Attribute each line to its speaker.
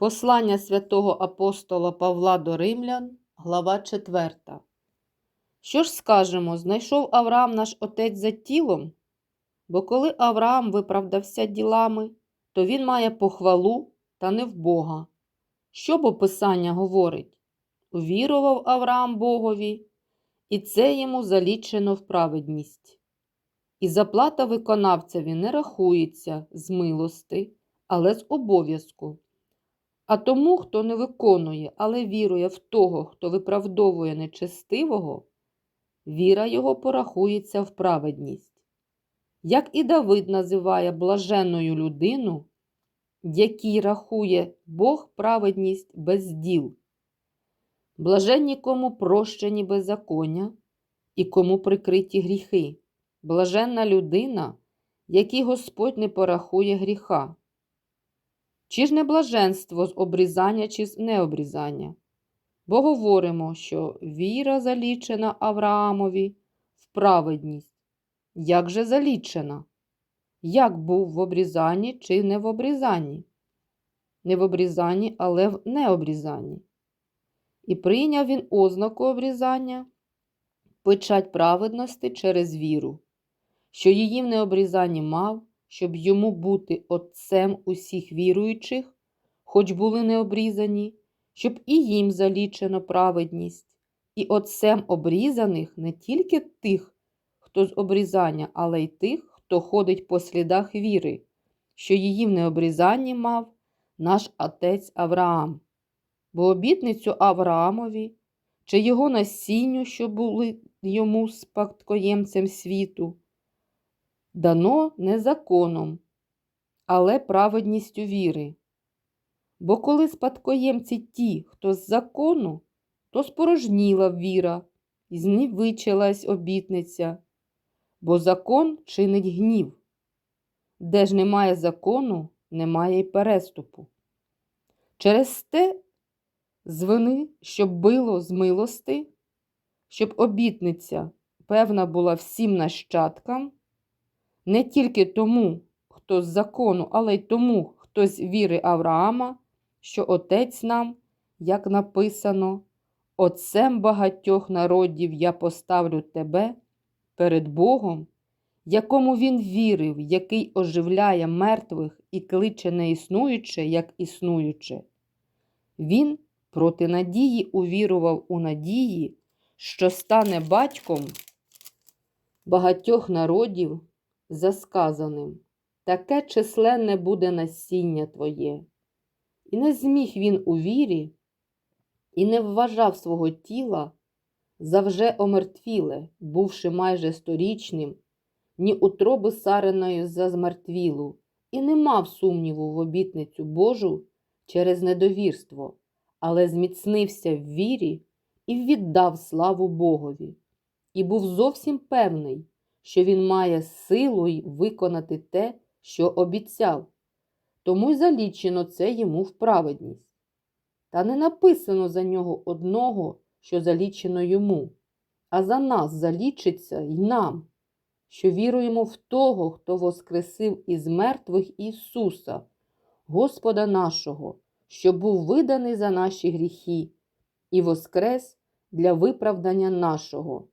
Speaker 1: Послання святого апостола Павла до Римлян, глава 4. Що ж скажемо, знайшов Авраам наш отець за тілом? Бо коли Авраам виправдався ділами, то він має похвалу та не в Бога. Що бо Писання говорить? Увірував Авраам Богові, і це йому залічено в праведність. І заплата виконавцеві не рахується з милости, але з обов'язку. А тому, хто не виконує, але вірує в того, хто виправдовує нечестивого, віра його порахується в праведність. Як і Давид називає блаженною людину, якій рахує Бог праведність без діл. Блаженні кому прощені беззаконня і кому прикриті гріхи. Блаженна людина, якій Господь не порахує гріха. Чи ж не блаженство з обрізання, чи з необрізання? Бо говоримо, що віра залічена Авраамові в праведність. Як же залічена? Як був в обрізанні чи не в обрізанні? Не в обрізанні, але в необрізанні. І прийняв він ознаку обрізання, печать праведності через віру, що її в необрізанні мав, щоб йому бути отцем усіх віруючих, хоч були необрізані, щоб і їм залічено праведність, і отцем обрізаних не тільки тих, хто з обрізання, але й тих, хто ходить по слідах віри, що її в необрізанні мав наш отець Авраам. Бо обітницю Авраамові чи його насінню, що були йому спадкоємцем світу, дано не законом, але праведністю віри. Бо коли спадкоємці ті, хто з закону, то спорожніла віра, і знівичилась обітниця, бо закон чинить гнів. Де ж немає закону, немає й переступу. Через те звини, щоб било з милости, щоб обітниця певна була всім нащадкам, не тільки тому, хто з закону, але й тому, хто з віри Авраама, що Отець нам, як написано, Отцем багатьох народів я поставлю тебе перед Богом, якому він вірив, який оживляє мертвих і кличе неіснуюче, як існуюче. Він проти надії увірував у надії, що стане батьком багатьох народів за сказаним. Таке численне буде насіння твоє. І не зміг він у вірі, і не вважав свого тіла за вже омертвіле, бувши майже сторічним, ні утроби сареною за змертвілу, і не мав сумніву в обітницю Божу через недовірство, але зміцнився в вірі і віддав славу Богові, і був зовсім певний, що він має силу й виконати те, що обіцяв, тому й залічено це йому в праведність. Та не написано за нього одного, що залічено йому, а за нас залічиться й нам, що віруємо в того, хто воскресив із мертвих Ісуса, Господа нашого, що був виданий за наші гріхи, і воскрес для виправдання нашого,